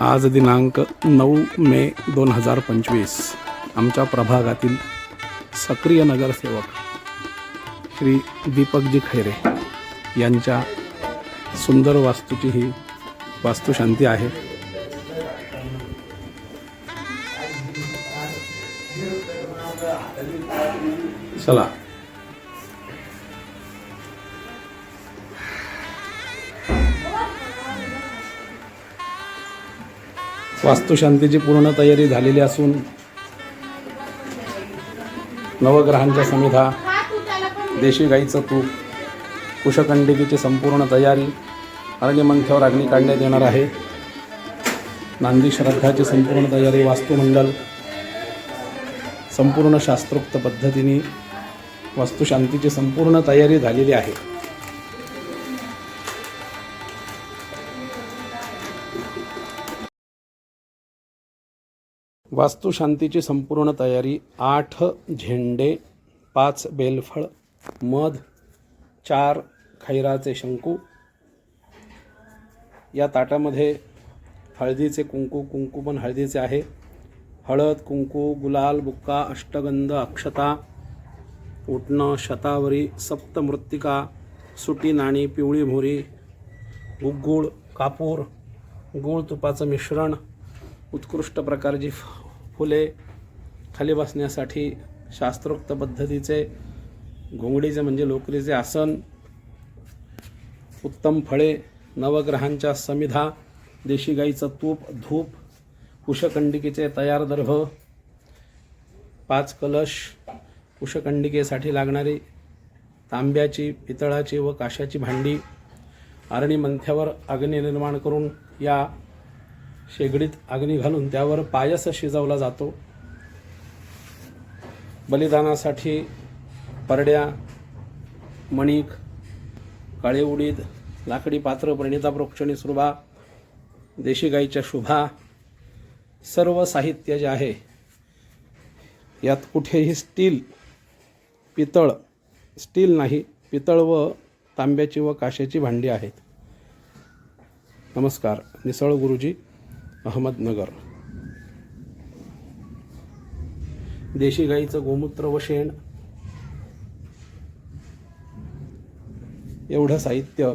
आज दिनांक नऊ मे दोन हजार पंचवीस. आमच्या प्रभागातील सक्रिय नगरसेवक श्री दीपकजी खैरे यांच्या सुंदर वास्तूची ही वास्तुशांती आहे. चला. वास्तुशांतीची पूर्ण तयारी झालेली असून नवग्रहांच्या समिधा देशी गाईचं तूप कुशकंडिकेची संपूर्ण तयारी अग्निमंथ्यावर अग्नी काढण्यात येणार आहे. नांदी श्रद्धाची संपूर्ण तयारी वास्तुमंडल संपूर्ण शास्त्रोक्त पद्धतीने वास्तुशांतीची संपूर्ण तयारी झालेली आहे. वास्तुशांतीची संपूर्ण तयारी आठ झेंडे पाच बेलफळ मध चार खैराचे शंकू या ताटामध्ये हळदीचे कुंकू कुंकू पण हळदीचे आहे. हळद कुंकू गुलाल बुक्का अष्टगंध अक्षता उटणं शतावरी सप्तमृत्तिका सुटी नाणी पिवळी मोहरी गुगुळ कापूर गुळ तुपाचं मिश्रण उत्कृष्ट प्रकारची फ- फुले खाली बसण्यासाठी शास्त्रोक्त पद्धतीचे घोंगडीचे म्हणजे लोकरीचे आसन उत्तम फळे नवग्रहांच्या समिधा देशी गाईचं तूप धूप कुशकंडिकेचे तयार दर्भ पाच कलश कुशकंडिकेसाठी लागणारी तांब्याची पितळाची व काशाची भांडी आरणी मंथ्यावर अग्नी निर्माण करून या शेगडीत अग्नी घालून त्यावर पायस शिजवला जातो. बलिदानासाठी परड्या मणिक काळे उडीद लाकडी पात्र प्रणिता प्रोक्षणी सुरभा देशी गाईच्या शुभा सर्व साहित्य जे आहे यात कुठेही स्टील पितळ स्टील नाही पितळ व तांब्याची व काशाची भांडी आहेत. नमस्कार निसळ गुरुजी. अहमदनगर. देशी गाईचं गोमूत्र व शेण. एवढं साहित्य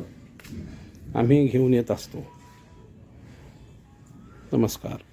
आम्ही घेऊन येत असतो. नमस्कार.